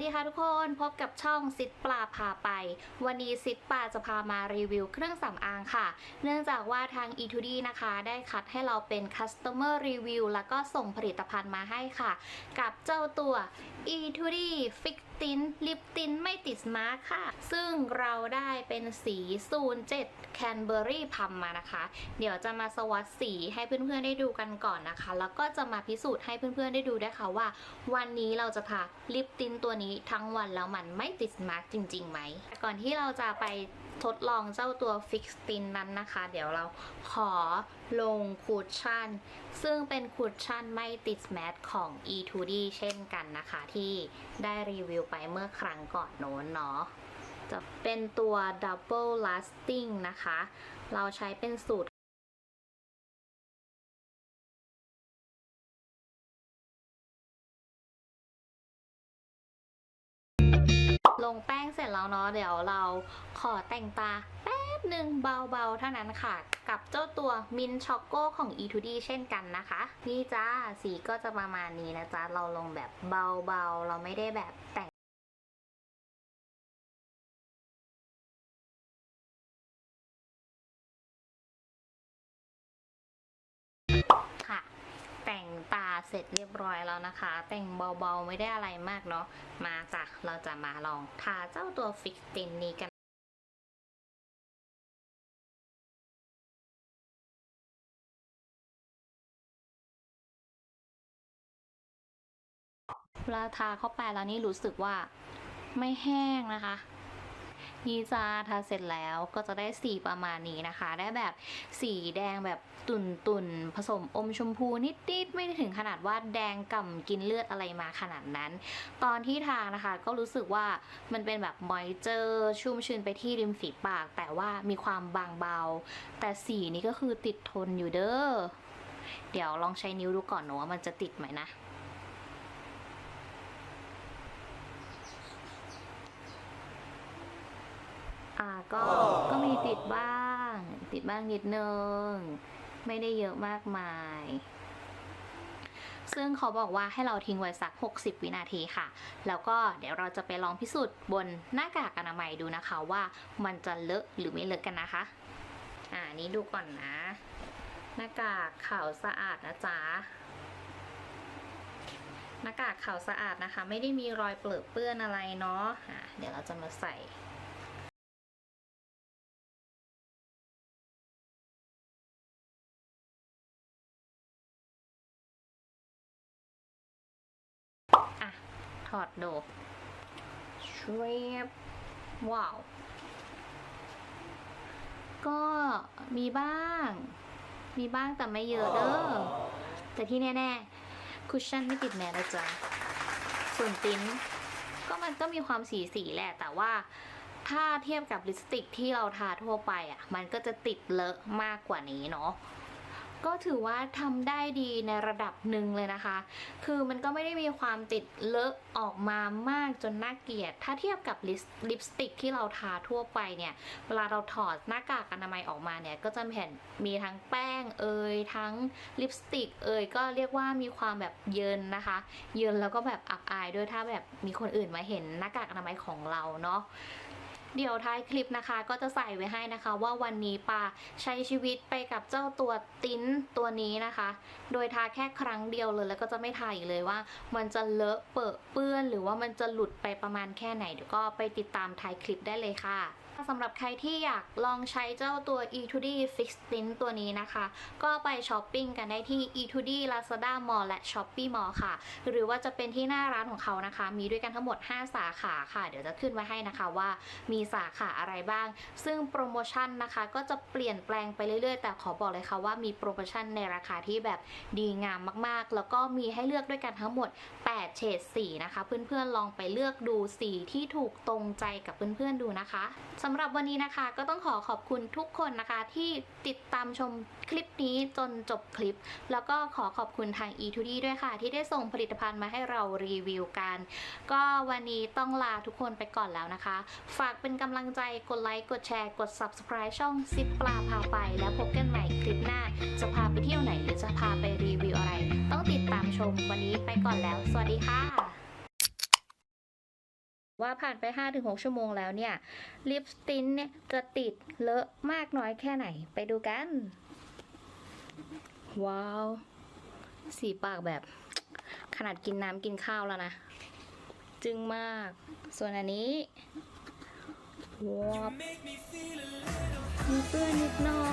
ดีค่ะทุกคนพบกับช่องซิดปลาพาไป วันนี้ซิดปลาจะพามารีวิวเครื่องสำอางค่ะ เนื่องจากว่าทาง e2d นะคะ ได้คัดให้เราเป็น Customer Review แล้วก็ส่งผลิตภัณฑ์มาให้ค่ะ กับเจ้าตัว e2d Fix Tint Lip Tint ไม่ติดมาร์คค่ะ ซึ่งเราได้เป็นสี 07 Canberry Pump มานะคะ เดี๋ยวจะมาสวัสดสีให้เพื่อนๆได้ดูกันก่อนนะคะ แล้วก็จะมาพิสูจน์ให้เพื่อนๆได้ดูด้วยค่ะว่า วันนี้เราจะทาลิปตินตัวนี้ทั้งวันแล้วมันไม่ติดมาร์กจริงๆไหม ก่อนที่เราจะไปทดลองเจ้าตัวฟิกตินนั้นนะคะ เดี๋ยวเราขอ ลงคูชชั่น ซึ่งเป็นคูชั่นไม่ติดแมทของ E2D เช่นกันนะคะ ที่ได้รีวิวไปเมื่อครั้งก่อนโน้นเนาะจะเป็นตัว Double Lasting นะคะ เราใช้เป็นสูตร งแป้งเสร็จแล้วเนาะเดี๋ยวเราขอแต่งตาแป๊บหนึ่งเบาๆเท่านั้นค่ะ กับเจ้าตัวมินช็อกโกของ E2D เช่นกันนะคะ นี่จ้าสีก็จะประมาณนี้นะจ๊ะเราลงแบบเบาๆ เราไม่ได้แบบแต่ง เสร็จเรียบร้อยแล้วนะคะ แต่งเบาๆไม่ได้อะไรมากเนาะมาจ้ะเราจะมาลองทาเจ้าตัวฟิกตินนี้กันเวลาทาเข้าไปแล้วนี่รู้สึกว่าไม่แห้งนะคะ นี่จ้าทาเสร็จแล้วก็จะได้สีประมาณนี้นะคะ ได้แบบสีแดงแบบตุ่นตุ่นๆผสมอมชมพูนิดๆไม่ได้ถึงขนาดว่าแดงก่ำกินเลือดอะไรมาขนาดนั้น ตอนที่ทานะคะ ก็รู้สึกว่ามันเป็นแบบมอยเจอร์ชุ่มชื้นไปที่ริมฝีปาก แต่ว่ามีความบางเบา แต่สีนี้ก็คือติดทนอยู่เด้อเดี๋ยวลองใช้นิ้วดูก่อนเนอะว่ามันจะติดไหมนะ ก็ก็มีติดบ้าง ติดบ้างนิดนึง ไม่ได้เยอะมากมาย ซึ่งเขาบอกว่าให้เราทิ้งไว้สัก 60 วินาทีค่ะ แล้วก็เดี๋ยวเราจะไปลองพิสูจน์บนหน้ากากอนามัยดูนะคะว่ามันจะเลอะหรือไม่เลอะกันนะคะ อ่านี้ดูก่อนนะ หน้ากากขาวสะอาดนะจ๊ะหน้ากากขาวสะอาดนะคะ ไม่ได้มีรอยเปลือะเปื้อนอะไรเนาะอะเดี๋ยวเราจะมาใส่ ถอดดูชวบว้าว ก็มีบ้าง มีบ้างแต่ไม่เยอะเด้อ แต่ที่แน่ๆ คุชชั่นไม่ติดแน่นะจ๊ะส่วนติ้นก็มันก็มีความสีสีแหละ แต่ว่าถ้าเทียบกับลิปสติกที่เราทาทั่วไปอะ มันก็จะติดเลอะมากกว่านี้เนาะ ก็ถือว่าทำได้ดีในระดับหนึ่งเลยนะคะ คือมันก็ไม่ได้มีความติดเลอะออกมามากจนน่าเกลียด ถ้าเทียบกับลิปลิปสติกที่เราทาทั่วไปเนี่ย เวลาเราถอดหน้ากากอนามัยออกมาเนี่ย ก็จะเห็นมีทั้งแป้งเอยทั้งลิปสติกเอยก็เรียกว่ามีความแบบเยินนะคะ เยินแล้วก็แบบอับอายด้วยถ้าแบบมีคนอื่นมาเห็นหน้ากากอนามัยของเราเนาะ เดี๋ยวท้ายคลิปนะคะ ก็จะใส่ไว้ให้นะคะ ว่าวันนี้ปาใช้ชีวิตไปกับเจ้าตัวติ้นตัวนี้นะคะ โดยทาแค่ครั้งเดียวเลย แล้วก็จะไม่ทาอีกเลยว่า มันจะเลอะเปอะเปื้อน หรือว่ามันจะหลุดไปประมาณแค่ไหนเดี๋ยวก็ไปติดตามท้ายคลิปได้เลยค่ะ สำหรับใครที่อยากลองใช้เจ้าตัว E2D Fix Tint ตัวนี้นะคะ ก็ไปช้อปปิ้งกันได้ที่ E2D Lazada Mall และ Shopee Mall ค่ะ หรือว่าจะเป็นที่หน้าร้านของเขานะคะ มีด้วยกันทั้งหมด 5 สาขาค่ะ เดี๋ยวจะขึ้นไว้ให้นะคะว่ามีสาขาอะไรบ้าง ซึ่งโปรโมชั่นนะคะก็จะเปลี่ยนแปลงไปเรื่อยๆ แต่ขอบอกเลยค่ะว่ามีโปรโมชั่นในราคาที่แบบดีงามมากๆ แล้วก็มีให้เลือกด้วยกันทั้งหมด 8 เฉดสีนะคะ เพื่อนๆลองไปเลือกดูสีที่ถูกตรงใจกับเพื่อนๆดูนะคะสำำหรับวันนี้นะคะ ก็ต้องขอขอบคุณทุกคนนะคะ ที่ติดตามชมคลิปนี้จนจบคลิป แล้วก็ขอขอบคุณทาง E2D ด้วยค่ะ ที่ได้ส่งผลิตภัณฑ์มาให้เรารีวิวกัน ก็วันนี้ต้องลาทุกคนไปก่อนแล้วนะคะ ฝากเป็นกำลังใจกดไลค์กดแชร์กด Subscribe ช่องซิปปลาพาไป แล้วพบกันใหม่คลิปหน้า จะพาไปเที่ยวไหนหรือจะพาไปรีวิวอะไร ต้องติดตามชมวันนี้ไปก่อนแล้ว สวัสดีค่ะ ว่าผ่านไป 5-6 ชั่วโมงแล้วเนี่ยลิปสตินเนี่ยจะติดเลอะมากน้อยแค่ไหนไปดูกัน ว้าว สีปากแบบ ขนาดกินน้ำกินข้าวแล้วนะ จึงมาก ส่วนอันนี้วอบมีเปื้อนนิดหน่อย